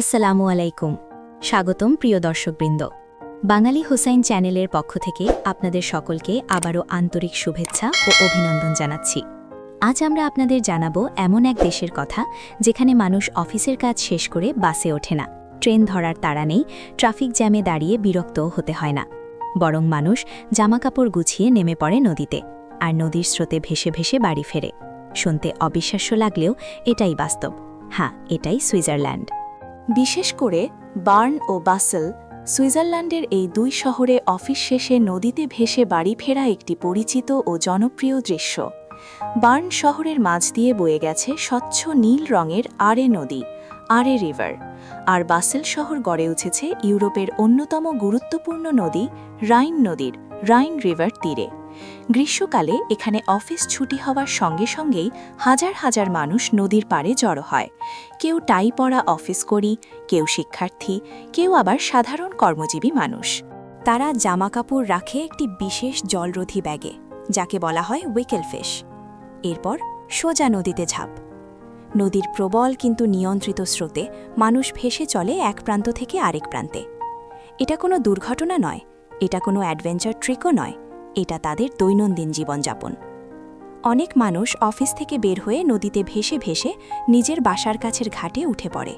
আসসালামু আলাইকুম। স্বাগতম প্রিয় দর্শকবৃন্দ। বাঙালি হোসাইন চ্যানেলের পক্ষ থেকে আপনাদের সকলকে আবারও আন্তরিক শুভেচ্ছা ও অভিনন্দন জানাচ্ছি। আজ আমরা আপনাদের জানাব এমন এক দেশের কথা যেখানে মানুষ অফিসের কাজ শেষ করে বাসে ওঠে না। ট্রেন ধরার তাড়া নেই, ট্রাফিক জ্যামে দাঁড়িয়ে বিরক্তও হতে হয় না। বরং মানুষ জামাকাপড় গুছিয়ে নেমে পড়ে নদীতে, আর নদীর স্রোতে ভেসে ভেসে বাড়ি ফেরে। শুনতে অবিশ্বাস্য লাগলেও এটাই বাস্তব। হ্যাঁ এটাই সুইজারল্যান্ড। বিশেষ করে বার্ন ও বাসেল, সুইজারল্যান্ডের এই দুই শহরে অফিস শেষে নদীতে ভেসে বাড়ি ফেরা একটি পরিচিত ও জনপ্রিয় দৃশ্য। বার্ন শহরের মাঝ দিয়ে বয়ে গেছে স্বচ্ছ নীল রঙের আরে নদী, আরে রিভার। আর বাসেল শহর গড়ে উঠেছে ইউরোপের অন্যতম গুরুত্বপূর্ণ নদী, রাইন নদীর, রাইন রিভার তীরে। গ্রীষ্মকালে এখানে অফিস ছুটি হওয়ার সঙ্গে সঙ্গেই হাজার হাজার মানুষ নদীর পাড়ে জড়ো হয়। কেউ টাই পরা অফিস করি, কেউ শিক্ষার্থী, কেউ আবার সাধারণ কর্মজীবী মানুষ। তারা জামাকাপড় রাখে একটি বিশেষ জলরোধী ব্যাগে, যাকে বলা হয় উইকেল ফিশ। এরপর সোজা নদীতে ঝাঁপ। নদীর প্রবল কিন্তু নিয়ন্ত্রিত স্রোতে মানুষ ভেসে চলে এক প্রান্ত থেকে আরেক প্রান্তে। এটা কোনো দুর্ঘটনা নয়, এটা কোনো অ্যাডভেঞ্চার ট্রিকও নয়। এটা তাদের দৈনন্দিন জীবনযাপন। অনেক মানুষ অফিস থেকে বের হয়ে নদীতে ভেসে ভেসে নিজের বাসার কাছের ঘাটে উঠে পড়ে।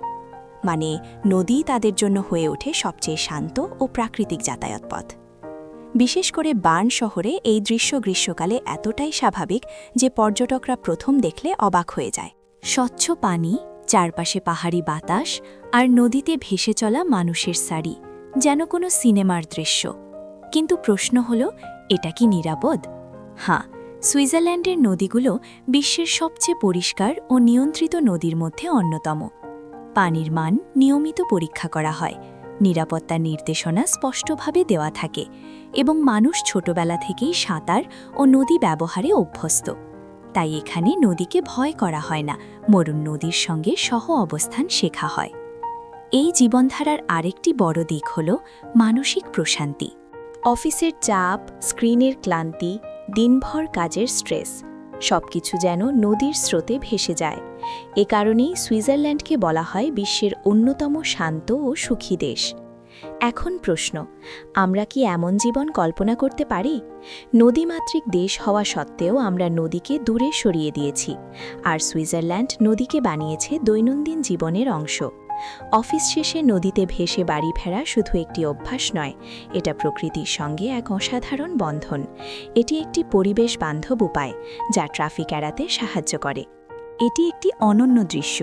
মানে নদী তাদের জন্য হয়ে ওঠে সবচেয়ে শান্ত ও প্রাকৃতিক যাতায়াত পথ বিশেষ করে বার্ন শহরে এই দৃশ্য গ্রীষ্মকালে এতটাই স্বাভাবিক যে পর্যটকরা প্রথম দেখলে অবাক হয়ে যায়। স্বচ্ছ পানি, চারপাশে পাহাড়ি বাতাস আর নদীতে ভেসে চলা মানুষের সারি যেন কোনো সিনেমার দৃশ্য। কিন্তু প্রশ্ন হল এটা কি নিরাপদ? হ্যাঁ সুইজারল্যান্ডের নদীগুলো বিশ্বের সবচেয়ে পরিষ্কার ও নিয়ন্ত্রিত নদীর মধ্যে অন্যতম। পানির মান নিয়মিত পরীক্ষা করা হয়। নিরাপত্তার নির্দেশনা স্পষ্টভাবে দেওয়া থাকে এবং মানুষ ছোটবেলা থেকেই সাঁতার ও নদী ব্যবহারে অভ্যস্ত। তাই এখানে নদীকে ভয় করা হয় না মরুন নদীর সঙ্গে সহ অবস্থান শেখা হয়। এই জীবনধারার আরেকটি বড় দিক হল মানসিক প্রশান্তি। অফিসের চাপ, স্ক্রিনের ক্লান্তি, দিনভর কাজের স্ট্রেস, সবকিছু যেন নদীর স্রোতে ভেসে যায়। এ কারণেই সুইজারল্যান্ডকে বলা হয় বিশ্বের অন্যতম শান্ত ও সুখী দেশ। এখন প্রশ্ন, আমরা কি এমন জীবন কল্পনা করতে পারি? নদীমাতৃক দেশ হওয়া সত্ত্বেও আমরা নদীকে দূরে সরিয়ে দিয়েছি, আর সুইজারল্যান্ড নদীকে বানিয়েছে দৈনন্দিন জীবনের অংশ। অফিস শেষে নদীতে ভেসে বাড়ি ফেরা শুধু একটি অভ্যাস নয়, এটা প্রকৃতির সঙ্গে এক অসাধারণ বন্ধন। এটি একটি পরিবেশ বান্ধব উপায় যা ট্রাফিক এড়াতে সাহায্য করে। এটি একটি অনন্য দৃশ্য,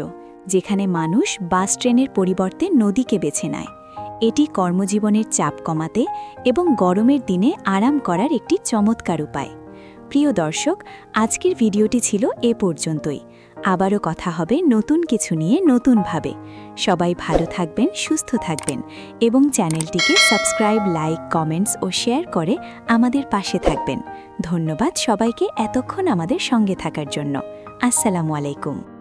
যেখানে মানুষ বাস ট্রেনের পরিবর্তে নদীকে বেছে নেয়। এটি কর্মজীবনের চাপ কমাতে এবং গরমের দিনে আরাম করার একটি চমৎকার উপায়। প্রিয় দর্শক, আজকের ভিডিওটি ছিল এ পর্যন্তই। আবারও কথা হবে নতুন কিছু নিয়ে নতুনভাবে। সবাই ভালো থাকবেন, সুস্থ থাকবেন এবং চ্যানেলটিকে সাবস্ক্রাইব, লাইক, কমেন্টস ও শেয়ার করে আমাদের পাশে থাকবেন। ধন্যবাদ সবাইকে এতক্ষণ আমাদের সঙ্গে থাকার জন্য। আসসালামু আলাইকুম।